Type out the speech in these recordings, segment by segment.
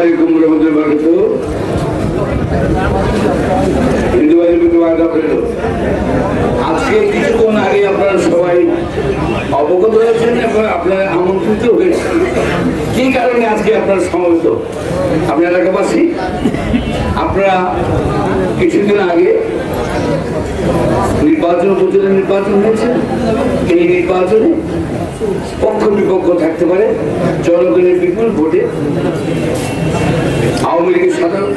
আলাইকুম রহমতুল্লাহ হিন্দু আজকে কিছুক্ষণ আগে আপনারা সবাই অবগত হয়েছেন এবং আপনারা আমন্ত্রিত হয়েছেন। কি কারণে আজকে আপনারা সমবেত? আপনার এলাকাবাসী? আপনারা কিছুদিন আগে নির্বাচন উপজেলা নির্বাচন হয়েছে। এই নির্বাচনে পক্ষ বিপক্ষ থাকতে পারে। জনগণের বিপুল ভোটে আওয়ামী লীগের সাধারণ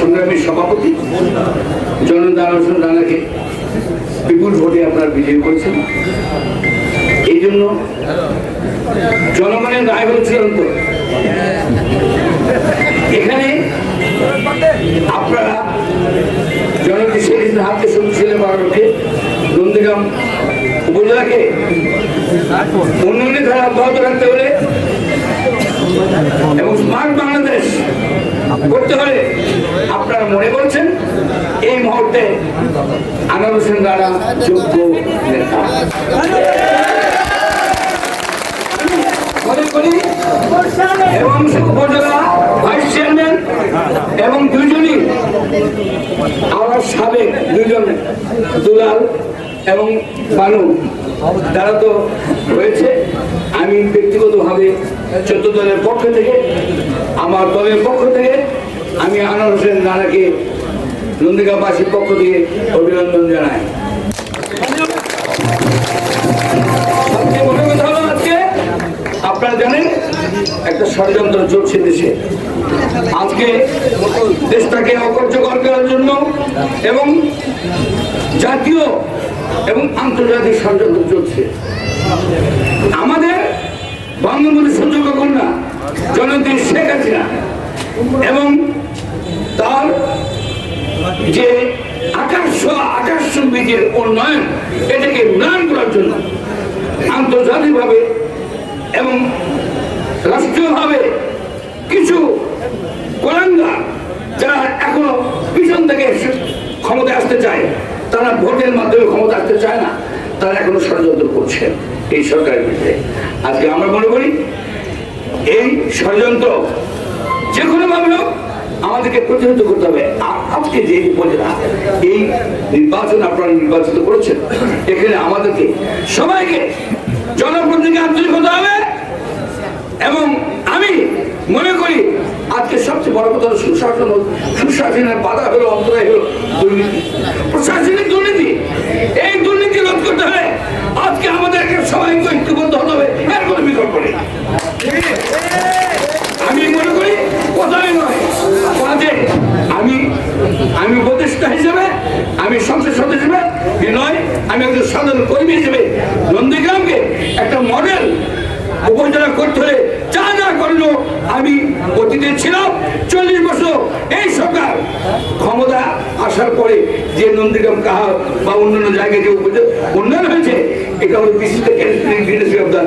সংগ্রামী সভাপতি জনতা হোসেন রানাকে বিপুল ভোটে আপনারা বিজয়ী করেছেন। এই জন্য জনগণের রায় হল চূড়ান্ত। এখানে আপনারা জনতা শেখ হাতে শুরু ছিলেন বারোকে, নন্দীগ্রাম উপজেলাকে। উন্নয়নের ধারা অব্যাহত রাখতে হলে এবং স্মার্ট বাংলাদেশ করতে হলে আপনারা মনে করছেন? এই মুহূর্তে আনার হোসেন দ্বারা যোগ্য নেতা। এবং এবং দুজনই আমার সাবেক দুজন দুলাল এবং বানু, তারা তো রয়েছে আমি ব্যক্তিগতভাবে চোদ্দ দলের পক্ষ থেকে, আমার দলের পক্ষ থেকে আমি আনোয়ার হোসেন রানাকে নন্দিকাবাসীর পক্ষ থেকে অভিনন্দন জানাই। একটা ষড়যন্ত্র চলছে দেশে। আজকে দেশটাকে অকার্যকর করার জন্য এবং জাতীয় এবং আন্তর্জাতিক ষড়যন্ত্র চলছে। আমাদের বঙ্গবন্ধু সুযোগ্য কন্যা জনতী শেখ হাসিনা এবং তার যে আকাশ আকাশ বীজের উন্নয়ন, এটাকে উন্নয়ন করার জন্য আন্তর্জাতিকভাবে এবং কোলাঙ্গা যারা এখনও পিছন থেকে ক্ষমতায় আসতে চায়, তারা ভোটের মাধ্যমে ক্ষমতা আসতে চায় না। তারা এখনও ষড়যন্ত্র করছে এই সরকারের বিরুদ্ধে। আজকে আমরা মনে করি, এই ষড়যন্ত্র যে কোনো ভাবে হোক, আমাদেরকে প্রতিহত করতে হবে। আজকে যে উপজেলা, এই নির্বাচন আপনারা নির্বাচিত করেছেন, এখানে আমাদেরকে সবাইকে জনপ্রতিনিধি আন্তরিক হতে হবে এবং মনে করি আজকে সবচেয়ে বড় কথা সুশাসন সুশাসনের বাধা হলো, অন্তরায় হলো দুর্নীতি। প্রশাসনিক দুর্নীতি। এই দুর্নীতি রোধ করতে হলে আজকে আমাদেরকে সবাইকে ঐক্যবদ্ধ হতে হবে। এর কোনো বিকল্প নেই। আমি মনে করি কথাই নয়। আমি আমি উপদেষ্টা হিসেবে, আমি সংসদ সদস্য হিসেবে নয়, আমি একজন সাধারণ কর্মী হিসেবে নন্দীগ্রামকে একটা মডেল উপজেলা করতে হলে করল, আমি অতীতে ছিলাম, চল্লিশ বছর। এই সরকার ক্ষমতা আসার পরে যে নন্দীগ্রাম কাহা বা অন্যান্য জায়গায় যে উন্নয়ন হয়েছে, এটা হলো লিডারশিপ অফ দ্য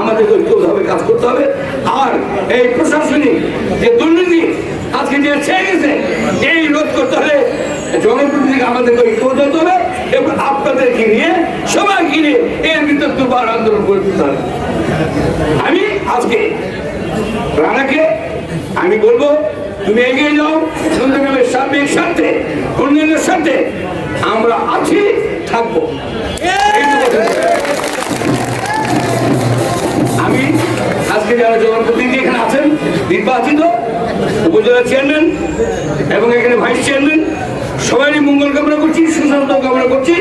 আমাদের ঐক্যভাবে কাজ করতে হবে। আর এই প্রশাসনিক যে দুর্নীতি যে ছেয়ে গেছে এই রোধ করতে হলে জনপ্রতিনিধি আমাদেরকে ঐক্যবদ্ধ হতে হবে এবং আপনাদেরকে নিয়ে সবাইকে নিয়ে এর ভিতর দুবার আন্দোলন করে দিতে হবে। আমি আজকে রানাকে আমি বলব, তুমি এগিয়ে যাও সুন্দরভাবে সার্বিক স্বার্থে উন্নয়নের স্বার্থে আমরা আছি, থাকব। আমি আজকে যারা জনপ্রতিনিধি এখানে আছেন, নির্বাচিত উপজেলা চেয়ারম্যান এবং এখানে ভাইস চেয়ারম্যান সবারই মঙ্গল কামনা করছি সুস্বাস্থ্য কামনা করছি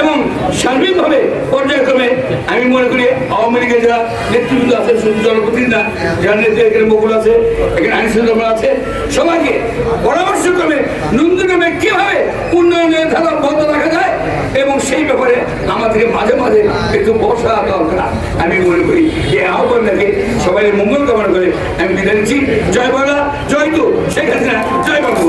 এবং সার্বিকভাবে পর্যায়ক্রমে আমি মনে করি আওয়ামী লীগের যারা নেতৃবৃন্দ আছে জনপ্রতিনিধিরা যারা নেতৃত্ব এখানে বকুল আছে, এখানে আইনশৃঙ্খলা আছে, সবাইকে পরামর্শক্রমে, নন্দীগ্রামে কীভাবে উন্নয়নের ধারা যায় এবং সেই ব্যাপারে আমাদেরকে মাঝে মাঝে একটু বসা দরকার। আমি মনে করি এই আহ্বানটাকে সবাই মঙ্গল কামনা করে আমি বিদায় নিচ্ছি। জয় বাংলা, জয় তো হাসিনা, জয় বাবু